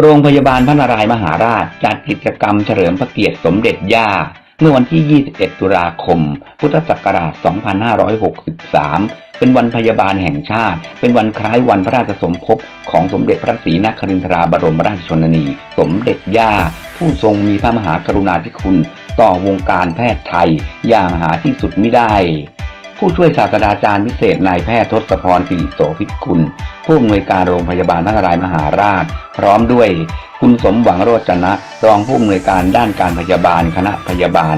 โรงพยาบาลพระนารายณ์มหาราชจัดกิจกรรมเฉลิมพระเกียรติสมเด็จย่า เมื่อวันที่ 21 ตุลาคม พุทธศักราช 2563 เป็นวันพยาบาลแห่งชาติ เป็นวันคล้ายวันพระราชสมภพของสมเด็จพระศรีนครินทราบรมราชชนนี สมเด็จย่า ผู้ทรงมีพระมหากรุณาธิคุณ ต่อวงการแพทย์ไทยอย่างหาที่สุดไม่ได้ ผู้ช่วยศาสตราจารย์พิเศษนายแพทย์ทศพรสิริโสภิกุล ผู้อำนวยการโรงพยาบาลนารายมหาราช พร้อมด้วยคุณสมหวังโรจนะ รองผู้อำนวยการด้านการพยาบาลคณะพยาบาล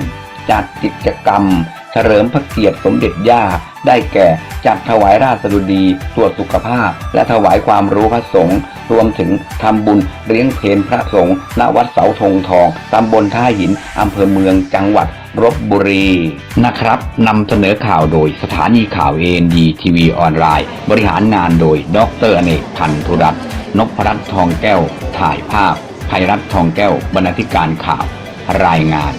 จัดกิจกรรม เฉลิมพระเกียรติสมเด็จย่า ได้แก่ จัดถวายราชดุดีตรวจสุขภาพ และถวายความรู้พระสงฆ์รวมถึงทำบุญเลี้ยงเพลพระสงฆ์ณวัดเสาธงทองตำบลท่าหินอำเภอเมืองจังหวัด รบบุรี นะครับนำเสนอข่าวโดยสถานีข่าวเอ็นดีทีวีออนไลน์ บริหารงานโดย ดรอเนกพันธุรัตน์นพรัตน์ทองแก้ว ถ่ายภาพภัยรัตน์ทองแก้ว บรรณาธิการข่าว รายงาน